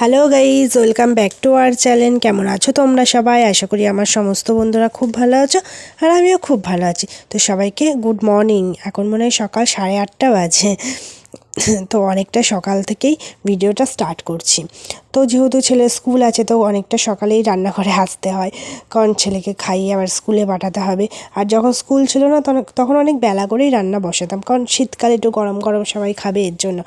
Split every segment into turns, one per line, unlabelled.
Hello guys welcome back to our channel কেমন আছো তোমরা সবাই? আশা করি আমার সমস্ত বন্ধুরা খুব ভালো আছো আর আমিও খুব ভালো আছি। তো সবাইকে গুড মর্নিং এখন মনে হয় সকাল সাড়ে আটটা বাজে। তো অনেকটা সকাল থেকেই ভিডিওটা স্টার্ট করছি। তো যেহেতু ছেলে স্কুল আছে, তো অনেকটা সকালেই রান্নাঘরে আসতে হয়। কারণ ছেলেকে খাইয়ে আবার স্কুলে পাঠাতে হবে। আর যখন স্কুল ছিল না, তখন- অনেক বেলা করেই রান্না বসাতাম। কারণ শীতকালে একটু গরম গরম সবাই খাবে এর জন্য।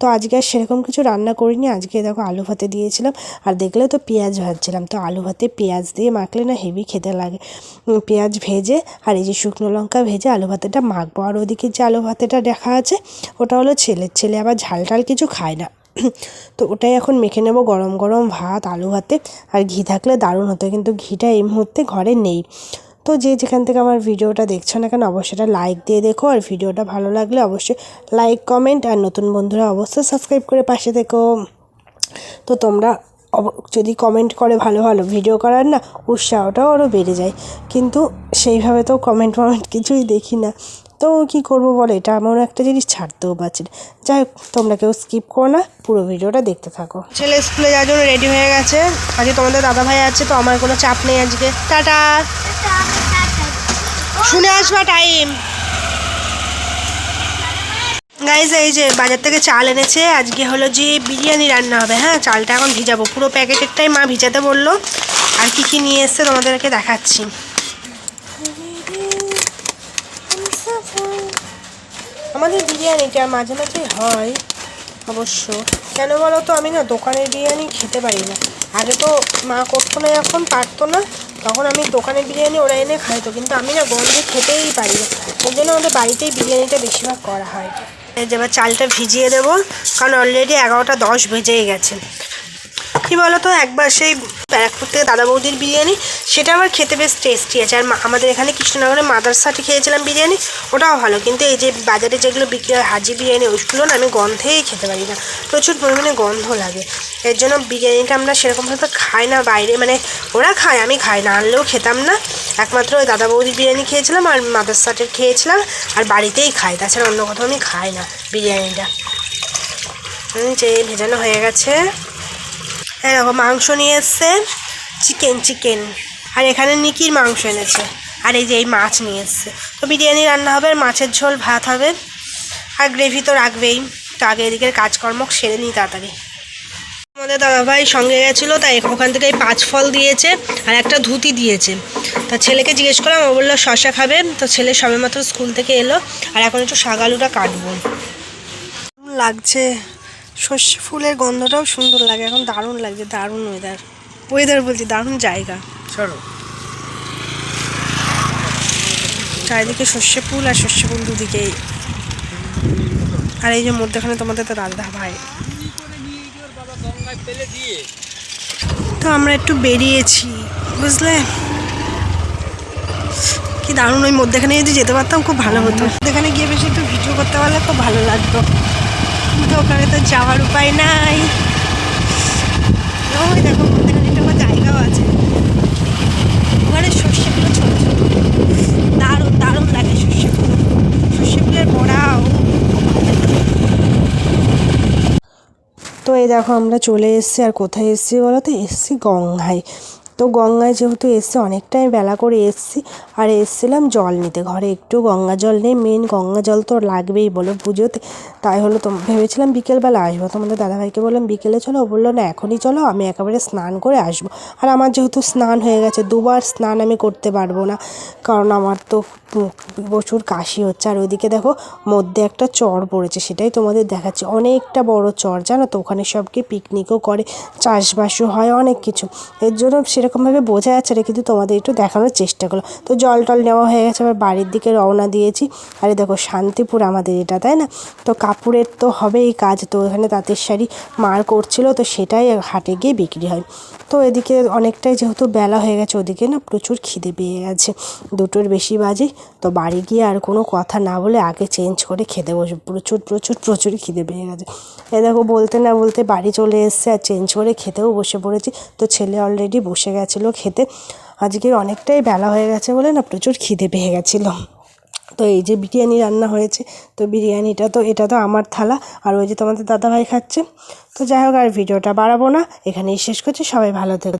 তো আজকে আর সেরকম কিছু রান্না করিনি। আজকে দেখো আলু ভাতে দিয়েছিলাম। আর দেখলে তো পেঁয়াজ ভাজছিলাম। তো আলু ভাতে পেঁয়াজ দিয়ে মাখলে না হেভি খেতে লাগে। পেঁয়াজ ভেজে আর এই যে শুকনো লঙ্কা ভেজে আলু ভাতেটা মাখবো। আর ওদিকে যে আলু ভাতেটা দেখা আছে, ওটা হলো ছেলের ছেলে আবার ঝাল টাল কিছু খায় না। তো ওটাই এখন মেখে নেব গরম গরম ভাত, আলু ভাতে। আর ঘি থাকলে দারুণ হতো, কিন্তু ঘিটা এই মুহূর্তে ঘরে নেই। তো যে যেখান থেকে আমার ভিডিওটা দেখছ না কেন, অবশ্যই এটা লাইক দিয়ে দেখো। আর ভিডিওটা ভালো লাগলে অবশ্যই লাইক কমেন্ট আর নতুন বন্ধুরা অবশ্যই সাবস্ক্রাইব করে পাশে দেখো তো তোমরা যদি কমেন্ট করে ভালো ভালো ভিডিও করার না উৎসাহটাও আরও বেড়ে যায়। কিন্তু সেইভাবে তো কমেন্ট ফমেন্ট কিছুই দেখি না। তো কি করব বলো এটা এমন একটা জিনিস ছাড়তেও পারছি না। যাই হোক তোমরা কেউ স্কিপ করো না পুরো ভিডিওটা দেখতে থাকো। ছেলে স্কুলে যাওয়ার জন্য রেডি হয়ে গেছে। আজকে তোমাদের দাদা ভাই আছে তো আমার কোনো চাপ নেই আজকে। টাটা। শুনে আসবা টাইম গাইজ এই যে বাজার থেকে চাল এনেছে, আজকে হলো যে বিরিয়ানি রান্না হবে। হ্যাঁ চালটা এখন ভিজাবো। পুরো প্যাকেটেরটাই মা ভিজাতে বলল। আর কি কি নিয়ে এসছে তোমাদেরকে দেখাচ্ছি। আমাদের বিরিয়ানিটা মাঝে মাঝে হয়, অবশ্য। কেন বলো তো, আমি না দোকানের বিরিয়ানি খেতে পারি না। আগে তো মা করতো না, এখন পারতো না। তখন আমি দোকানের বিরিয়ানি ওরা এনে খাইতো। কিন্তু আমি না গন্ধে খেতেই পারি না। ওই জন্য আমাদের বাড়িতেই বিরিয়ানিটা বেশিরভাগ করা হয়। এবার চালটা ভিজিয়ে দেবো, কারণ অলরেডি এগারোটা দশ বেজেই গেছে। কী বলো তো একবার সেই ব্যারাকপুর থেকে দাদা বৌদির বিরিয়ানি, সেটা আবার খেতে বেশ টেস্টি আছে। আর আমাদের এখানে কৃষ্ণনগরে মাদারসাটি খেয়েছিলাম বিরিয়ানি, ওটাও ভালো। কিন্তু এই যে বাজারে যেগুলো বিক্রি হয়, হাজি বিরিয়ানি, ওইগুলো না আমি গন্ধেই খেতে পারি না। প্রচুর পরিমাণে গন্ধ লাগে। এর জন্য বিরিয়ানিটা আমরা সেরকমভাবে খাই না বাইরে। মানে ওরা খায়, আমি খাই না, আনলেও খেতাম না। একমাত্র ওই দাদা বৌদির বিরিয়ানি খেয়েছিলাম আর মাদার সাটের খেয়েছিলাম আর বাড়িতেই খাই তাছাড়া অন্য কোথাও আমি খাই না বিরিয়ানিটা। যে ভেজানো হয়ে গেছে। হ্যাঁ দেখো, মাংস নিয়ে এসছে। চিকেন চিকেন আর এখানে নিকির মাংস এনেছে। আর এই যে এই মাছ নিয়ে এসছে। তো বিরিয়ানি রান্না হবে আর মাছের ঝোল, ভাত হবে। আর গ্রেভি তো রাখবেই। তো আগে এদিকের কাজকর্ম সেরে নিই তাড়াতাড়ি। আমাদের দাদাভাই সঙ্গে গেছিল, তাই ওখান থেকে পাঁচ ফল দিয়েছে আর একটা ধুতি দিয়েছে। তা ছেলেকে জিজ্ঞেস করলাম ও বলল শশা খাবে। তো ছেলে সবেমাত্র স্কুল থেকে এলো আর এখন একটু শাগালুটা কাটবো। লাগছে। সর্ষে ফুলের গন্ধটাও সুন্দর লাগে এখন দারুণ লাগছে দারুণ ওয়েদার ওয়েদার বলছি দারুণ জায়গা।
ছাড়ো
চারিদিকে সর্ষে ফুল আর সর্ষে ফুল দুদিকেই। আর এই যে মধ্যেখানে তোমাদের তো দাদা ভাই। তো আমরা একটু বেরিয়েছি বুঝলে? কি দারুণ, ওই মধ্যেখানে যদি যেতে পারতাম খুব ভালো হতো। মধ্যেখানে গিয়ে বেশি একটু ভিডিও করতে পারলে খুব ভালো লাগতো। কিন্তু ওখানে তো যাওয়ার উপায় নাই। ওই দেখো, মধ্যেখানে একটা আমার জায়গাও আছে। ওখানে সর্ষেগুলো ছোট ছোট। দারুণ দারুণ লাগে সর্ষে ফুল সর্ষে বড়াও তো এই দেখো, আমরা চলে এসেছি, আর কোথায় এসেছি বলো তো? এসেছি গঙ্গায়। তো গঙ্গায় যেহেতু এসছি, অনেকটাই বেলা করে এসছি। আর এসছিলাম জল নিতে। ঘরে একটু গঙ্গা জল নেই মেন গঙ্গা জল তো লাগবেই বলো পুজোতে। তাই হলো তো ভেবেছিলাম বিকেলবেলা আসব। তোমাদের দাদাভাইকে বললাম, বিকেলে চলো। ও বলল, না, এখনই চলো। আমি একেবারে স্নান করে আসব। আর আমার যেহেতু স্নান হয়ে গেছে, দুবার স্নান আমি করতে পারব না। কারণ আমার তো প্রচুর কাশি হচ্ছে। আর ওইদিকে দেখো, মধ্যে একটা চর পড়েছে, সেটাই তোমাদের দেখাচ্ছি। অনেকটা বড় চর, জানো তো? ওখানে সবকে পিকনিকও করে, চাষবাসও হয়, অনেক কিছু। এর জন্য সেরকমভাবে বোঝা যাচ্ছে না, কিন্তু তোমাদের একটু দেখানোর চেষ্টা করল তো জল টল নেওয়া হয়ে গেছে আবার বাড়ির দিকে রওনা দিয়েছি। আরে দেখো, শান্তিপুর আমাদের এটা, তাই না? তো কাপড়ের তো হবেই কাজ, তো এখানে তাঁতের শাড়ি মার করছিল, তো সেটাই হাটে গিয়ে বিক্রি হয়। তো এদিকে অনেকটাই যেহেতু বেলা হয়ে গেছে, ওদিকে না প্রচুর খিদে পেয়ে গেছে। দুটোর বেশি বাজে, তো বাড়ি গিয়ে আর কোনো কথা না বলে আগে চেঞ্জ করে খেতে বসে প্রচুর প্রচুর প্রচুর খিদে পেয়ে গেছে। এ দেখো, বলতে না বলতে বাড়ি চলে এসছে, আর চেঞ্জ করে খেতেও বসে পড়েছি। তো ছেলে অলরেডি বসে গেছিল খেতে। আজকে অনেকটাই বেলা হয়ে গেছে বলে না প্রচুর খিদে পেয়ে গেছিল। তো এই যে বিরিয়ানি রান্না হয়েছে, তো বিরিয়ানিটা তো, এটা তো আমার থালা আর ওই যে তোমাদের দাদাভাই খাচ্ছে। তো যাই হোক আর ভিডিওটা বাড়াবো না, এখানেই শেষ করছি, সবাই ভালো থেকো।